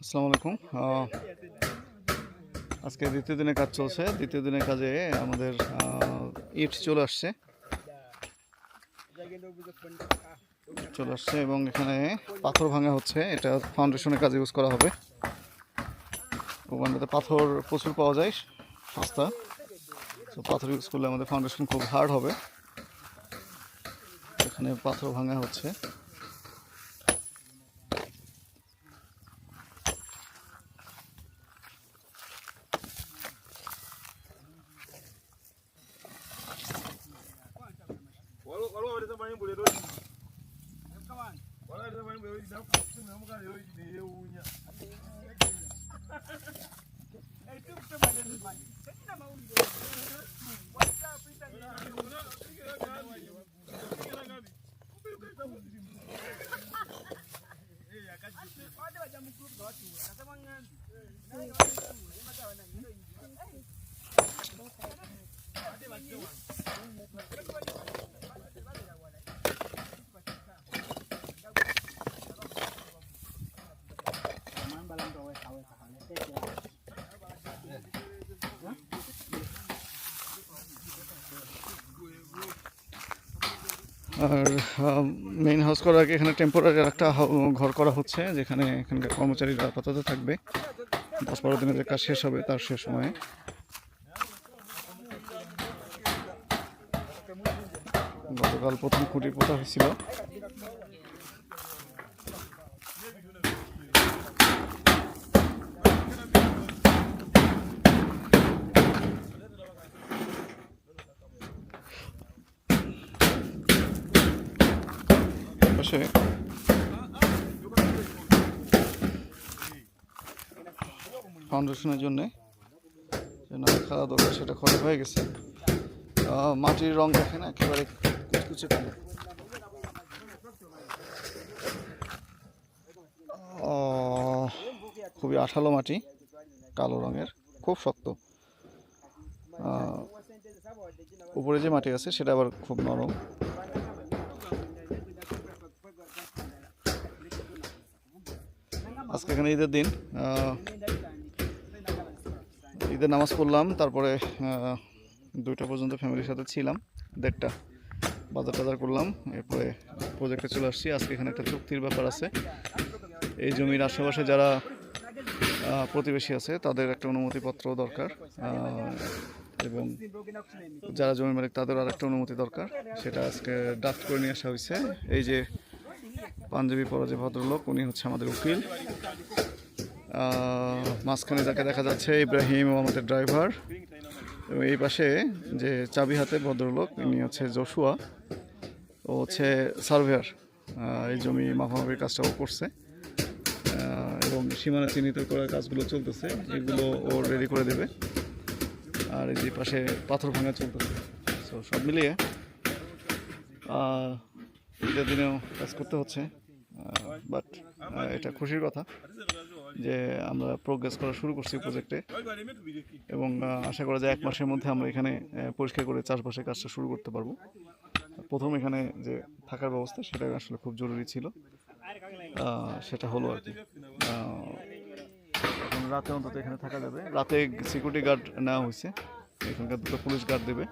আসসালামু আলাইকুম। আজকে দ্বিতীয় দিনে কাজ চলছে। দ্বিতীয় দিনের কাজে আমাদের ইট চলে আসছে। চলে আসছে এবং এখানে পাথর ভাঙা হচ্ছে। এটা ফাউন্ডেশনের কাজে ইউজ করা হবে। ওখানটাতে পাথর প্রচুর পাওয়া যায়, সস্তা। তো পাথর ইউজ করলে আমাদের ফাউন্ডেশন খুব হার্ড হবে। এখানে পাথর ভাঙা হচ্ছে। আর মেইন হাউস করার আগে এখানে টেম্পোরারি একটা ঘর করা হচ্ছে, যেখানে এখানকার কর্মচারীরা আপাতত থাকবে। দশ বারো দিনের যে কাজ শেষ হবে, তার সে সময়ে। গতকাল প্রথম খুঁটি পোতা হয়েছিল। পাশে ফাউন্ডেশনের জন্য। যেন খেলা দরকার সেটা খরচ হয়ে গেছে। মাটির রং দেখে না, একেবারে কুচকুচে কালো। খুবই আঠালো মাটি, কালো রঙের, খুব শক্ত। উপরে যে মাটি আছে, সেটা আবার খুব নরম। আজকে এখানে ঈদের দিন ঈদের নামাজ পড়লাম, তারপরে দুইটা পর্যন্ত ফ্যামিলির সাথে ছিলাম, দেড়টা বাজার টাজার করলাম, এরপরে প্রজেক্টে চলে আসছি। আজকে এখানে একটা চুক্তির ব্যাপার আছে। এই জমির আশেপাশে যারা প্রতিবেশী আছে, তাদের একটা অনুমতিপত্র দরকার এবং যারা জমি মালিক তাদের আর একটা অনুমতি দরকার। সেটা আজকে ড্রাফট করে নিয়ে আসা হয়েছে। এই যে পাঞ্জাবি পরা যে ভদ্রলোক, উনি হচ্ছে আমাদের উকিল। মাঝখানে যাকে দেখা যাচ্ছে, ইব্রাহিম আমাদের ড্রাইভার। এবং এই পাশে যে চাবি হাতে ভদ্রলোক, ইনি হচ্ছে জশুয়া ও হচ্ছে সার্ভেয়ার। এই জমি মাফামাফির কাজটাও করছে। এবং সীমানা চিহ্নিত করার কাজগুলো চলতেছে এগুলো ও রেডি করে দেবে। আর এই যে পাশে পাথর ভাঙা চলতেছে। সো সব মিলিয়ে ঈদের দিনেও কাজ করতে হচ্ছে বাট এটা খুশির কথা যে আমরা প্রোগ্রেস করা শুরু করছি প্রজেক্টে এবং আশা করা যায় এক মাসের মধ্যে আমরা এখানে পরিষ্কার করে চাষবাসের কাজটা শুরু করতে পারব। প্রথম এখানে যে থাকার ব্যবস্থা সেটা আসলে খুব জরুরি ছিল। সেটা হলো আর কি। রাতে অন্তত এখানে থাকা যাবে। রাতে সিকিউরিটি গার্ড নেওয়া হয়েছে। এখানকার দুটো পুলিশ গার্ড দেবে।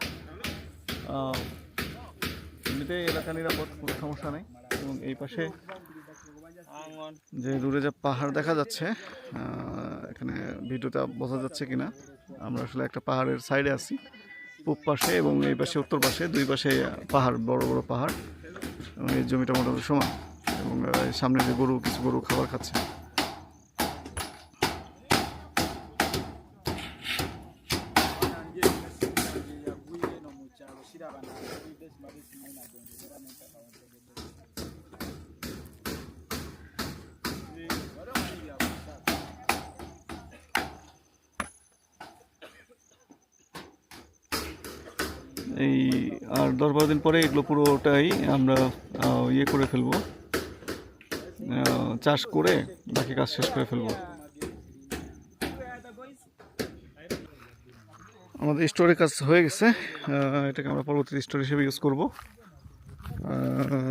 এমনিতে এলাকা নিরাপদ, কোনো সমস্যা নেই। এবং এই পাশে যে দূরে যে পাহাড় দেখা যাচ্ছে এখানে ভিডিওটা বোঝা যাচ্ছে কিনা, আমরা আসলে একটা পাহাড়ের সাইডে আছি। পূব পাশে এবং এই পাশে উত্তর পাশে, দুই পাশে পাহাড়, বড় বড় পাহাড়। এবং এই জমিটা মোটামুটি সমান। এবং সামনে যে গরু, কিছু গরু খাবার খাচ্ছে। এই আর দশ বারো দিন পরে এগুলো পুরোটাই আমরা ইয়ে করে ফেলব। চাষ করে বাকি কাজ শেষ করে ফেলব। আমাদের স্টোরের কাজ হয়ে গেছে। এটাকে আমরা পরবর্তী স্টোর হিসেবে ইউজ করব।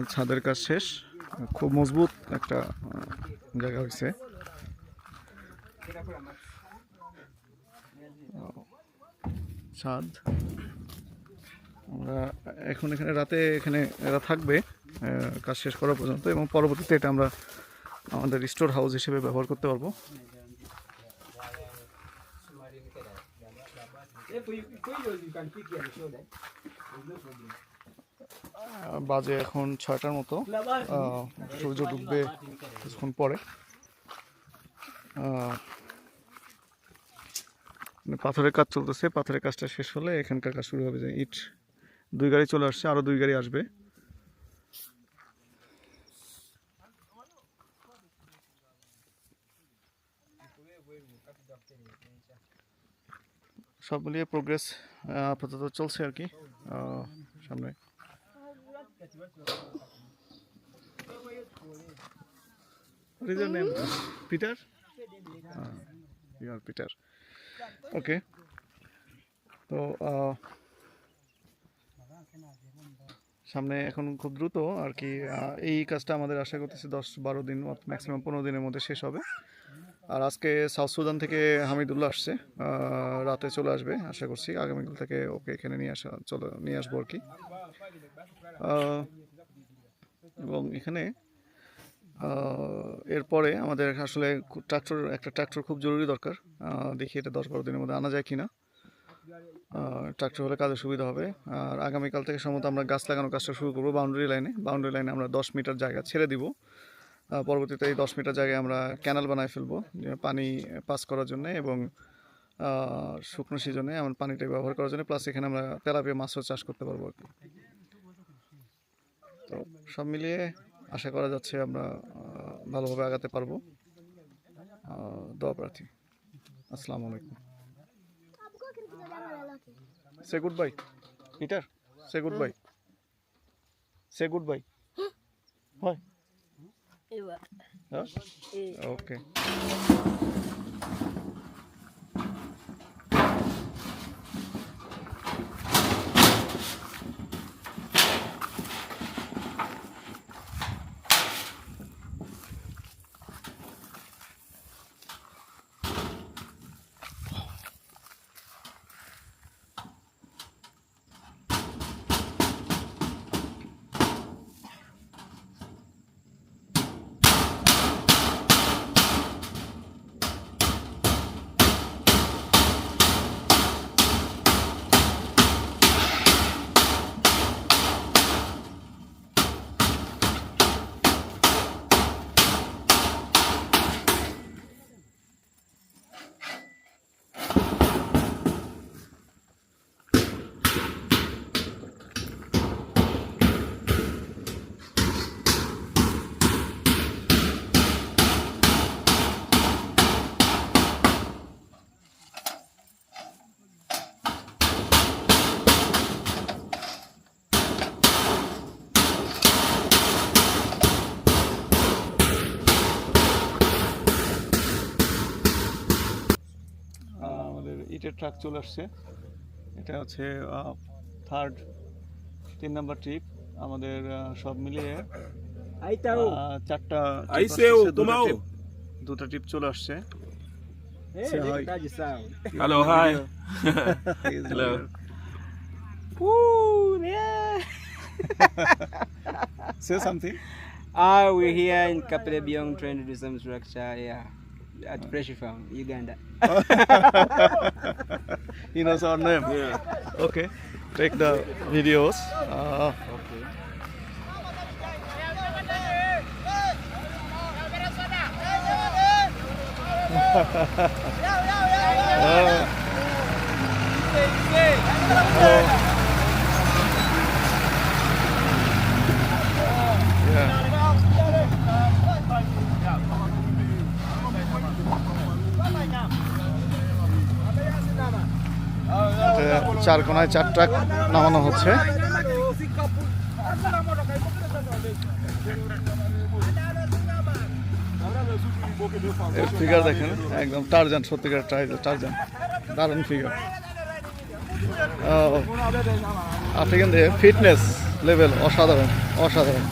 ছাদের কাজ শেষ। খুব মজবুত একটা জায়গা হয়েছে। ছাদ। আমরা এখন এখানে রাতে, এখানে এরা থাকবে। কাজ শেষ করা পর্যন্ত এবং পরবর্তীতে এটা আমরা আমাদের স্টোর হাউস হিসেবে ব্যবহার করতে পারব। বাজে এখন ছয়টার মতো। সূর্য ডুববে কিছুক্ষণ পরে। মানে পাথরের কাজ চলতেছে পাথরের কাজটা শেষ হলে এখানকার কাজ শুরু হবে যে ইট। দুই গাড়ি চলে আসছে আরও দুই গাড়ি আসবে। সব মিলিয়ে প্রোগ্রেস আপাতত চলছে আর কি সামনে are Peter. Okay. তো সামনে এখন খুব দ্রুত আর কি এই কাজটা আমাদের আশা করতেছি দশ বারো দিন ম্যাক্সিমাম পনেরো দিনের মধ্যে শেষ হবে আর আজকে সাউথ সুদান থেকে হামিদুল্লাহ আসছে রাতে চলে আসবে আশা করছি। আগামীকাল থেকে ওকে এখানে নিয়ে আসা, চলে, নিয়ে আসব আর কি। এবং এখানে এরপরে আমাদের আসলে ট্রাক্টর, একটা ট্রাক্টর খুব জরুরি দরকার। দেখি এটা দশ বারো দিনের মধ্যে আনা যায় কি না ট্রাক্টর হলে কাজে সুবিধা হবে। আর আগামীকাল থেকে সম্ভবত আমরা গাছ লাগানোর কাজটা শুরু করব বাউন্ডারি লাইনে। বাউন্ডারি লাইনে আমরা দশ মিটার জায়গা ছেড়ে দিব। পরবর্তীতে এই দশ মিটার জায়গায় আমরা ক্যানাল বানায় ফেলব পানি পাস করার জন্য এবং শুকনো সিজনে আমরা পানিটা ব্যবহার করার জন্য প্লাস এখানে আমরা তেলাপিয়া মাছও চাষ করতে পারব আর কি। তো সব মিলিয়ে আশা করা যাচ্ছে আমরা ভালোভাবে আগাতে পারব। দোয়া প্রার্থী। আসসালামু আলাইকুম। Say goodbye Peter say goodbye say goodbye হয় ওকে আমাদের ট্রাক চলে আসছে এটা হচ্ছে থার্ড তিন নাম্বার ট্রিপ আমাদের সব মিলিয়ে চারটা দুটো ট্রিপ চলে আসছে. Hello. Uh, yeah. Say something. Ah, we're here in Kapelebiong trying to do some structure, yeah. At Pressure Farm, Uganda. He knows our name. Yeah. Okay. Take the videos. Uh, Okay. uh, hello. Yeah. চার কোনায় চার truck নামানো হচ্ছে। Figure দেখেন, একদম Tarzan সত্যিকার টার- Tarzan দারুণ ফিগার আপনি কিন্তু ফিটনেস লেভেল অসাধারণ অসাধারণ।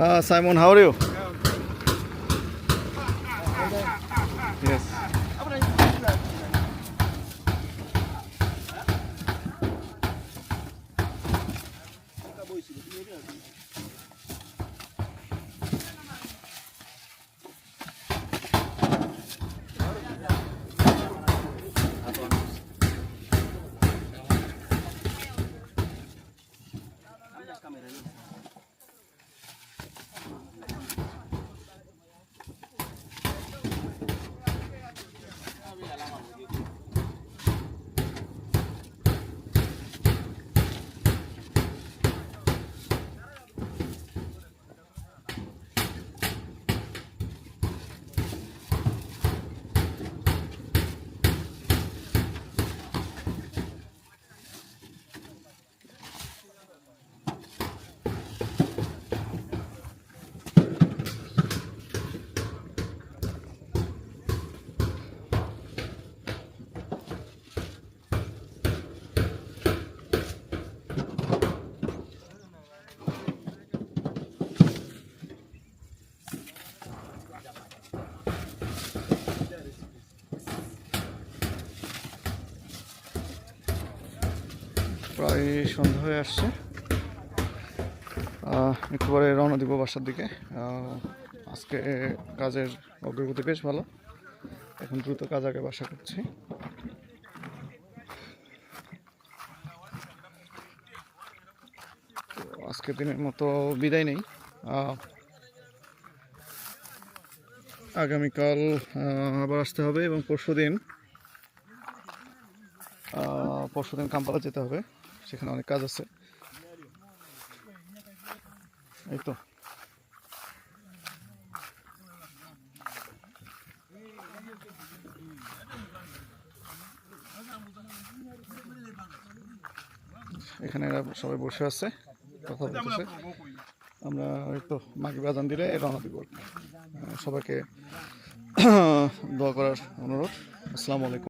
Uh, Simon, how are you? Yes. প্রায় সন্ধ্যা হয়ে আসছে। আহ, একটু পরে রওনা দিব বাসার দিকে। আজকে কাজের অগ্রগতি বেশ ভালো। এখন দ্রুত কাজ আগে বাসা করছি। আজকের দিনের মতো বিদায় নেই। আগামীকাল আবার আসতে হবে এবং পরশু দিন পরশু দিন কাম্পালা যেতে হবে। সেখানে অনেক কাজ আছে। এই তো। এখানে এরা সবাই বসে আছে, কথা বলতেছে। আমরা তো মাগি বাজান দিলে রওনা দিব। সবাইকে দোয়া করার অনুরোধ। আসসালামু আলাইকুম।